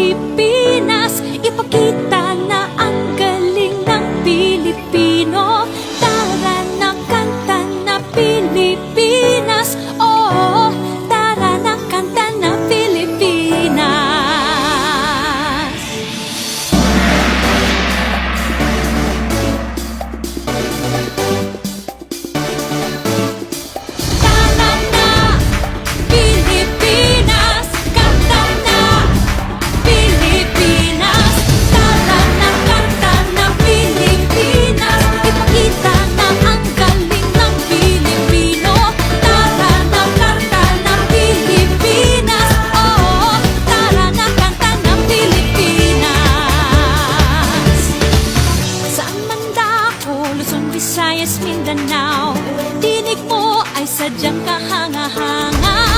creepy Visayas, Mindanao. Tinig mo ay sadyang kahanga-hanga